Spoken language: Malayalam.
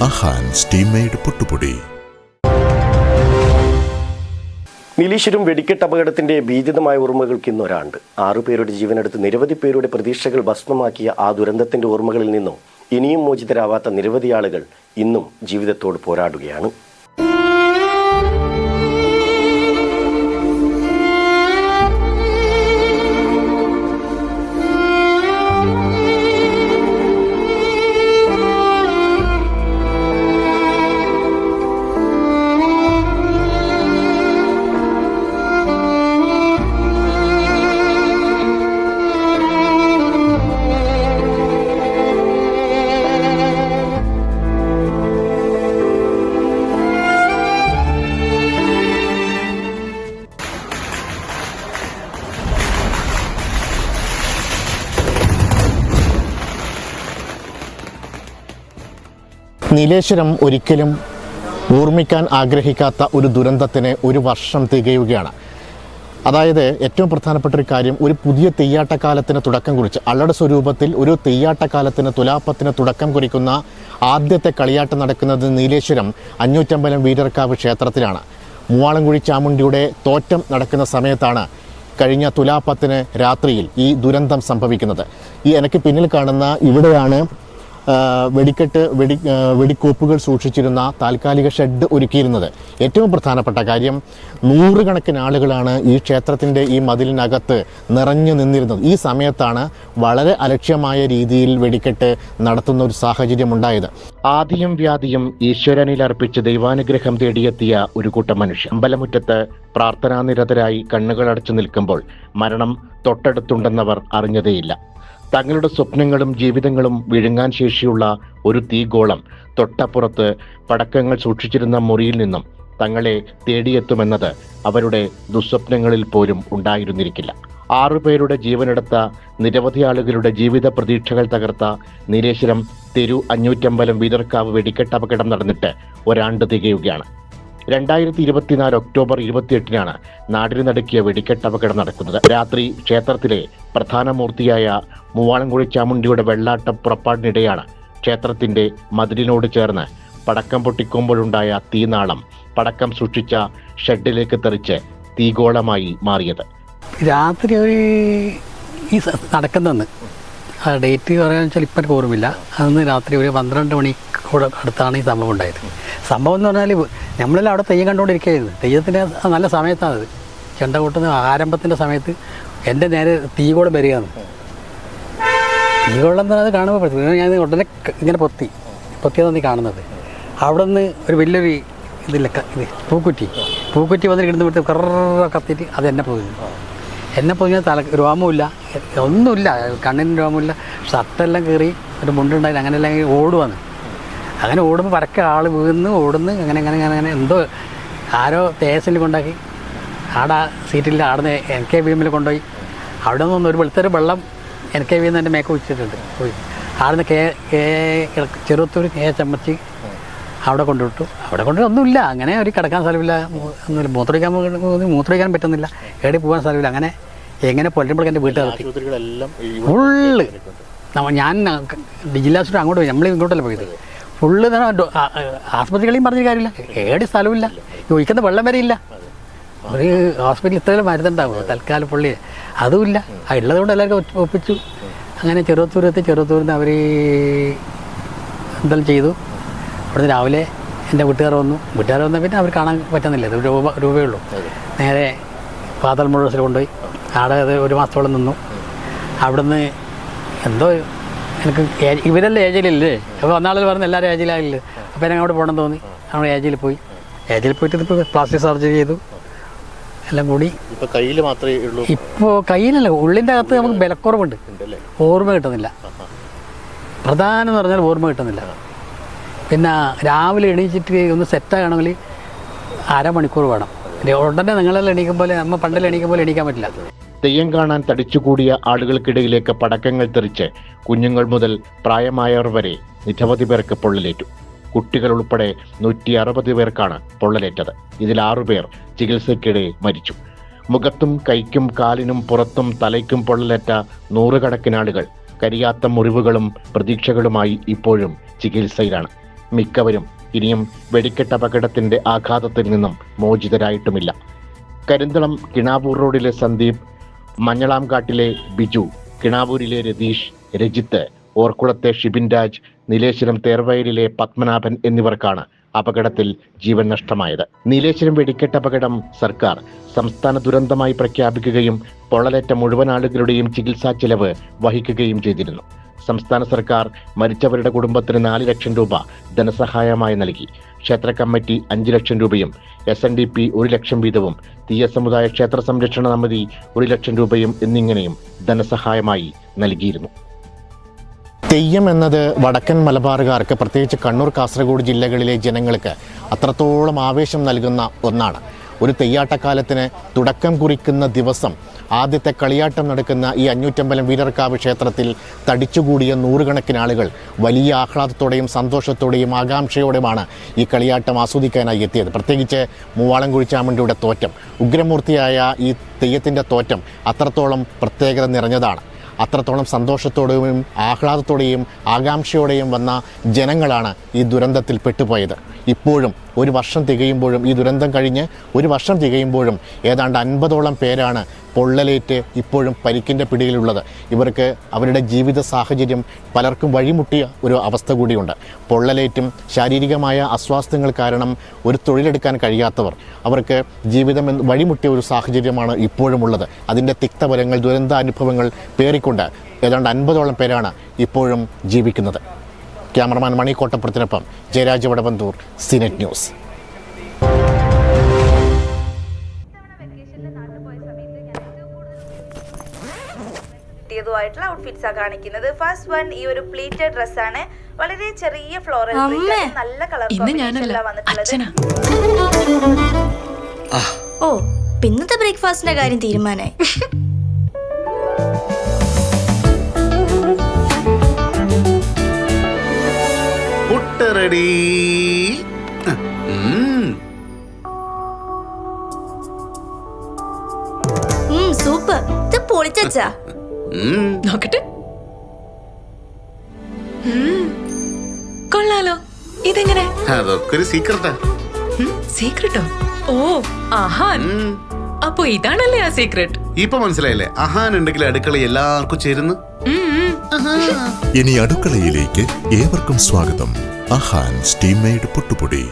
അഹാൻ പുട്ടുപൊടി. നിലീശ്വരും വെടിക്കെട്ട് അപകടത്തിന്റെ ഭീതിതമായ ഓർമ്മകൾക്ക് ഇന്ന് ഒരാണ്ട്. ആറുപേരുടെ ജീവനെടുത്ത് നിരവധി പേരുടെ പ്രതീക്ഷകൾ ഭസ്മമാക്കിയ ആ ദുരന്തത്തിന്റെ ഓർമ്മകളിൽ നിന്നും ഇനിയും മോചിതരാവാത്ത നിരവധി ആളുകൾ ഇന്നും ജീവിതത്തോട് പോരാടുകയാണ്. നീലേശ്വരം ഒരിക്കലും ഓർമ്മിക്കാൻ ആഗ്രഹിക്കാത്ത ഒരു ദുരന്തത്തിന് ഒരു വർഷം തികയുകയാണ്. അതായത് ഏറ്റവും പ്രധാനപ്പെട്ട ഒരു കാര്യം ഒരു പുതിയ തെയ്യാട്ടക്കാലത്തിന് തുടക്കം കുറിച്ച് അള്ളട സ്വരൂപത്തിൽ ഒരു തെയ്യാട്ടക്കാലത്തിന് തുലാപ്പത്തിന് തുടക്കം കുറിക്കുന്ന ആദ്യത്തെ കളിയാട്ടം നടക്കുന്നത് നീലേശ്വരം അഞ്ഞൂറ്റമ്പലം വീരർക്കാവ് ക്ഷേത്രത്തിലാണ്. മൂവാളംകുഴി ചാമുണ്ടിയുടെ തോറ്റം നടക്കുന്ന സമയത്താണ് കഴിഞ്ഞ തുലാപ്പത്തിന് രാത്രിയിൽ ഈ ദുരന്തം സംഭവിക്കുന്നത്. ഈ എനിക്ക് പിന്നിൽ കാണുന്ന ഇവിടെയാണ് വെടിക്കെട്ട് വെടി വെടിക്കോപ്പുകൾ സൂക്ഷിച്ചിരുന്ന താൽക്കാലിക ഷെഡ് ഒരുക്കിയിരുന്നത്. ഏറ്റവും പ്രധാനപ്പെട്ട കാര്യം നൂറുകണക്കിന് ആളുകളാണ് ഈ ക്ഷേത്രത്തിന്റെ ഈ മതിലിനകത്ത് നിറഞ്ഞു നിന്നിരുന്നത്. ഈ സമയത്താണ് വളരെ അലക്ഷ്യമായ രീതിയിൽ വെടിക്കെട്ട് നടത്തുന്ന ഒരു സാഹചര്യം ഉണ്ടായത്. ആദ്യം വ്യാധിയും ഈശ്വരനിൽ അർപ്പിച്ച് ദൈവാനുഗ്രഹം തേടിയെത്തിയ ഒരു കൂട്ടം മനുഷ്യർ. അമ്പലമുറ്റത്ത് പ്രാർത്ഥനാനിരതരായി കണ്ണുകളടച്ചു നിൽക്കുമ്പോൾ മരണം തൊട്ടടുത്തുണ്ടെന്നവർ അറിഞ്ഞതേയില്ല. തങ്ങളുടെ സ്വപ്നങ്ങളും ജീവിതങ്ങളും വിഴുങ്ങാൻ ശേഷിയുള്ള ഒരു തീഗോളം തൊട്ടപ്പുറത്ത് പടക്കങ്ങൾ സൂക്ഷിച്ചിരുന്ന മുറിയിൽ നിന്നും തങ്ങളെ തേടിയെത്തുമെന്നത് അവരുടെ ദുസ്വപ്നങ്ങളിൽ പോലും ഉണ്ടായിരുന്നിരിക്കില്ല. ആറുപേരുടെ ജീവനെടുത്ത നിരവധി ആളുകളുടെ ജീവിത പ്രതീക്ഷകൾ തകർത്ത നീലേശ്വരം തെരു അഞ്ഞൂറ്റമ്പലം വീതർക്കാവ് വെടിക്കെട്ട് അപകടം നടന്നിട്ട് ഒരാണ്ട് തികയുകയാണ്. രണ്ടായിരത്തി ഇരുപത്തിനാല് ഒക്ടോബർ ഇരുപത്തിയെട്ടിനാണ് നാടിന് നടുക്കിയ വെടിക്കെട്ട് അപകടം നടക്കുന്നത്. രാത്രി ക്ഷേത്രത്തിലെ പ്രധാന മൂർത്തിയായ മൂവാളംകുഴി ചാമുണ്ടിയുടെ വെള്ളാട്ട പുറപ്പാടിനിടെയാണ് ക്ഷേത്രത്തിന്റെ മതിലിനോട് ചേർന്ന് പടക്കം പൊട്ടിക്കുമ്പോഴുണ്ടായ തീനാളം പടക്കം സൂക്ഷിച്ച ഷെഡിലേക്ക് തെറിച്ച് തീഗോളമായി മാറിയത്. രാത്രി ഒരു ഈ നടക്കുന്നന്ന്. ആ ഡേറ്റ് പറയാന്ന് വെച്ചാൽ ഇപ്പം ഓർമ്മയില്ല. അന്ന് രാത്രി ഒരു പന്ത്രണ്ട് മണിക്കൂടെ അടുത്താണ് ഈ സംഭവം ഉണ്ടായത്. സംഭവം എന്ന് പറഞ്ഞാൽ നമ്മളെല്ലാം അവിടെ തെയ്യം കണ്ടുകൊണ്ടിരിക്കുകയായിരുന്നു. തെയ്യത്തിന്റെ നല്ല സമയത്താണത്. ചെണ്ട കൂട്ടുന്ന ആരംഭത്തിന്റെ സമയത്ത് എന്റെ നേരെ തീ തീകോളം വരികയാണ്. തീകോളം എന്ന് കാണുമ്പോൾ ഞാൻ ഉടനെ ഇങ്ങനെ പൊത്തി. പൊത്തിയതാണ് നീ കാണുന്നത്. അവിടെ നിന്ന് ഒരു വലിയൊരു ഇതില്ല ഇത് പൂക്കുറ്റി. പൂക്കുറ്റി വന്നിട്ട് ഇടുന്ന കറ കത്തിയിട്ട് അത് എന്നെ പോയി എന്നെ പൊതിഞ്ഞാൽ തല രോമമില്ല ഒന്നുമില്ല. കണ്ണിന് രോമമില്ല ഷർട്ടെല്ലാം കീറി ഒരു മുണ്ടുണ്ടായില്ല. അങ്ങനെയെല്ലാം ഓടുവാണ്. അങ്ങനെ ഓടുമ്പോൾ പരക്കെ ആൾ വീണ് ഓടുന്നു അങ്ങനെ അങ്ങനെ അങ്ങനെ അങ്ങനെ. എന്തോ ആരോ തേസിൽ കൊണ്ടാക്കി. ആടാ സീറ്റിൽ ആടുന്ന എൻ കെ ബീമിൽ കൊണ്ടുപോയി. അവിടെ നിന്ന് ഒരു വെളുത്തൊരു വെള്ളം എൻ കെ വി എന്ന് എന്റെ മേക്ക് വെച്ചിട്ടുണ്ട് പോയി. ആടുന്ന് കെ കെ ചെറുത്തൂർ കെ ചമ്മച്ചി അവിടെ കൊണ്ടുവിട്ടു. അവിടെ കൊണ്ട് ഒന്നുമില്ല. അങ്ങനെ ഒരു കിടക്കാൻ സ്ഥലമില്ല. ഒന്നുമില്ല. മൂത്രമൊഴിക്കാൻ പോ- മൂത്രമൊഴിക്കാൻ പറ്റുന്നില്ല. എവിടെ പോകാൻ സ്ഥലമില്ല. അങ്ങനെ എങ്ങനെ പൊല്ലുമ്പോഴേക്കും എന്റെ വീട്ടുകാർ ഫുള്ള് ഞാൻ ജില്ലാ ആശുപത്രി അങ്ങോട്ട് പോയി. നമ്മൾ ഇങ്ങോട്ടല്ല പോയത്? ഫുള്ള് ആസ്പത്രികളെയും പറഞ്ഞ കാര്യമില്ല. ഏടി സ്ഥലമില്ല ഒഴിക്കുന്ന വെള്ളം വരെ ഇല്ല. ഒരു ഹോസ്പിറ്റലിൽ ഇത്രയും മരുന്നുണ്ടാവും. തൽക്കാലം പുള്ളി അതുമില്ല ആ ഉള്ളത് എല്ലാവർക്കും ഒപ്പിച്ചു. അങ്ങനെ ചെറുത്തൂരത്ത് ചെറുത്തൂരിൽ നിന്ന് അവർ എന്തെല്ലാം ചെയ്തു? അവിടുന്ന് രാവിലെ എന്റെ വീട്ടുകാർ വന്നു. വീട്ടുകാർ വന്നാൽ പിന്നെ അവർ കാണാൻ പറ്റുന്നില്ല. രൂപ രൂപയേ ഉള്ളൂ. നേരെ പാതൽ മുഴുവൻ കൊണ്ടുപോയി. ആടെ ഒരു മാസത്തോളം നിന്നു. അവിടുന്ന് എന്തോ എനിക്ക് ഇവരെല്ലാം ഏജിലല്ലേ അപ്പോൾ ഒന്നാളിൽ പറഞ്ഞ എല്ലാവരും ഏജിലായില്ലേ അപ്പോൾ എന്നെ അങ്ങോട്ട് പോകണം തോന്നി. നമ്മൾ ഏജിൽ പോയി. ഏജിൽ പോയിട്ട് ഇപ്പോൾ പ്ലാസ്റ്റിക് സർജറി ചെയ്തു. എല്ലാം കൂടി. ഇപ്പൊ കയ്യിൽ മാത്രമേ ഉള്ളൂ. ഇപ്പോൾ കയ്യിലല്ല ഉള്ളിന്റെ അകത്ത് നമുക്ക് ബലക്കുറവുണ്ട്. ഓർമ്മ കിട്ടുന്നില്ല. പ്രധാനം എന്ന് പറഞ്ഞാൽ ഓർമ്മ കിട്ടുന്നില്ല. പിന്നെ രാവിലെ എണീച്ചിട്ട് ഒന്ന് സെറ്റാകണമെങ്കിൽ അരമണിക്കൂർ വേണം. ഉടനെ നിങ്ങളെല്ലാം എണീക്കും പോലെ നമ്മൾ പണ്ടെല്ലാം എണീക്കും പോലെ എണീക്കാൻ പറ്റില്ല. തെയ്യം കാണാൻ തടിച്ചുകൂടിയ ആളുകൾക്കിടയിലേക്ക് പടക്കങ്ങൾ തെറിച്ച് കുഞ്ഞുങ്ങൾ മുതൽ പ്രായമായവർ വരെ നിരവധി പേർക്ക് പൊള്ളലേറ്റു. കുട്ടികൾ ഉൾപ്പെടെ നൂറ്റി അറുപത് പേർക്കാണ് പൊള്ളലേറ്റത്. ഇതിൽ ആറുപേർ ചികിത്സയ്ക്കിടെ മരിച്ചു. മുഖത്തും കൈക്കും കാലിനും പുറത്തും തലയ്ക്കും പൊള്ളലേറ്റ നൂറുകണക്കിന് ആളുകൾ കരിയാത്ത മുറിവുകളും പ്രതീക്ഷകളുമായി ഇപ്പോഴും ചികിത്സയിലാണ്. മിക്കവരും ഇനിയും വെടിക്കെട്ട് അപകടത്തിന്റെ ആഘാതത്തിൽ നിന്നും മോചിതരായിട്ടുമില്ല. കരിന്തളം കിണാവൂർ റോഡിലെ സന്ദീപ് മഞ്ഞളാംകാട്ടിലെ ബിജു കിണാവൂരിലെ രതീഷ് രജിത്ത് ഓർക്കുളത്തെ ഷിബിൻ രാജ് നീലേശ്വരം തേർവയലിലെ പത്മനാഭൻ എന്നിവർക്കാണ് അപകടത്തിൽ ജീവൻ നഷ്ടമായത്. നീലേശ്വരം വെടിക്കെട്ട് അപകടം സർക്കാർ സംസ്ഥാന ദുരന്തമായി പ്രഖ്യാപിക്കുകയും പൊള്ളലേറ്റ മുഴുവൻ ആളുകളുടെയും ചികിത്സാ ചെലവ് വഹിക്കുകയും ചെയ്തിരുന്നു. സംസ്ഥാന സർക്കാർ മരിച്ചവരുടെ കുടുംബത്തിന് നാല് ലക്ഷം രൂപ ധനസഹായമായി നൽകി. ക്ഷേത്ര കമ്മിറ്റി അഞ്ച് ലക്ഷം രൂപയും എസ് എൻ ഡി പി ഒരു ലക്ഷം വീതവും തീയ സമുദായ ക്ഷേത്ര സംരക്ഷണ സമിതി ഒരു ലക്ഷം രൂപയും എന്നിങ്ങനെയും ധനസഹായമായി നൽകിയിരുന്നു. തെയ്യം എന്നത് വടക്കൻ മലബാറുകാർക്ക് പ്രത്യേകിച്ച് കണ്ണൂർ കാസർഗോഡ് ജില്ലകളിലെ ജനങ്ങൾക്ക് അത്രത്തോളം ആവേശം നൽകുന്ന ഒന്നാണ്. ഒരു തെയ്യാട്ടക്കാലത്തിന് തുടക്കം കുറിക്കുന്ന ദിവസം ആദ്യത്തെ കളിയാട്ടം നടക്കുന്ന ഈ അഞ്ഞൂറ്റമ്പലം വീരർക്കാവ് ക്ഷേത്രത്തിൽ തടിച്ചുകൂടിയ നൂറുകണക്കിന് ആളുകൾ വലിയ ആഹ്ലാദത്തോടെയും സന്തോഷത്തോടെയും ആകാംക്ഷയോടെയുമാണ് ഈ കളിയാട്ടം ആസ്വദിക്കാനായി എത്തിയത്. പ്രത്യേകിച്ച് മൂവാളം കുഴിച്ചാമണ്ടിയുടെ തോറ്റം ഉഗ്രമൂർത്തിയായ ഈ തെയ്യത്തിന്റെ തോറ്റം അത്രത്തോളം പ്രത്യേകത നിറഞ്ഞതാണ്. അത്രത്തോളം സന്തോഷത്തോടെയും ആഹ്ലാദത്തോടെയും ആകാംക്ഷയോടെയും വന്ന ജനങ്ങളാണ് ഈ ദുരന്തത്തിൽ പെട്ടുപോയത്. ഇപ്പോഴും ഒരു വർഷം തികയുമ്പോഴും ഈ ദുരന്തം കഴിഞ്ഞ് ഒരു വർഷം തികയുമ്പോഴും ഏതാണ്ട് അൻപതോളം പേരാണ് പൊള്ളലേറ്റ് ഇപ്പോഴും പരിക്കിന്റെ പിടിയിലുള്ളത്. ഇവർക്ക് അവരുടെ ജീവിത സാഹചര്യം പലർക്കും വഴിമുട്ടിയ ഒരു അവസ്ഥ കൂടിയുണ്ട്. പൊള്ളലേറ്റും ശാരീരികമായ അസ്വാസ്ഥ്യങ്ങൾ കാരണം ഒരു തൊഴിലെടുക്കാൻ കഴിയാത്തവർ അവർക്ക് ജീവിതം വഴിമുട്ടിയ ഒരു സാഹചര്യമാണ് ഇപ്പോഴും ഉള്ളത് അതിന്റെ തിക്തഫലങ്ങൾ ദുരന്താനുഭവങ്ങൾ പേറിക്കൊണ്ട് ഏതാണ്ട് അൻപതോളം പേരാണ് ഇപ്പോഴും ജീവിക്കുന്നത്. ക്യാമറമാൻ മണി കോട്ടപ്പുറത്തിനൊപ്പം Jayaraj Vadavanthur CNET news. Outfits കാണിക്കുന്നത്. ഫസ്റ്റ് വൺ ഈ ഒരു പ്ലീറ്റഡ് ഡ്രസ് ആണ്. വളരെ ചെറിയ ഫ്ലോറൽ നല്ല കളർ വന്നിട്ടുള്ളത്. ഓ പിന്നത്തെ ബ്രേക്ക്ഫാസ്റ്റിന്റെ കാര്യം തീരുമാനായി. റെഡി. സൂപ്പർ. ഇത് പൊളിച്ചാ നോക്കട്ടെ. കൊള്ളാലോ. ഇതെങ്ങനെ? അതൊക്കെ ഒരു സീക്രട്ടാ സീക്രട്ടോ ഓ? ആഹാൻ അപ്പൊ ഇതാണല്ലേ ആ സീക്രട്ട് ഇപ്പൊ മനസ്സിലായില്ലേ? അഹാൻ ഉണ്ടെങ്കിൽ അടുക്കള എല്ലാവർക്കും ചേരുന്നു. ഇനി അടുക്കളയിലേക്ക് ഏവർക്കും സ്വാഗതം. അഹാൻ സ്റ്റീം മെയ്ഡ് പുട്ടുപൊടി.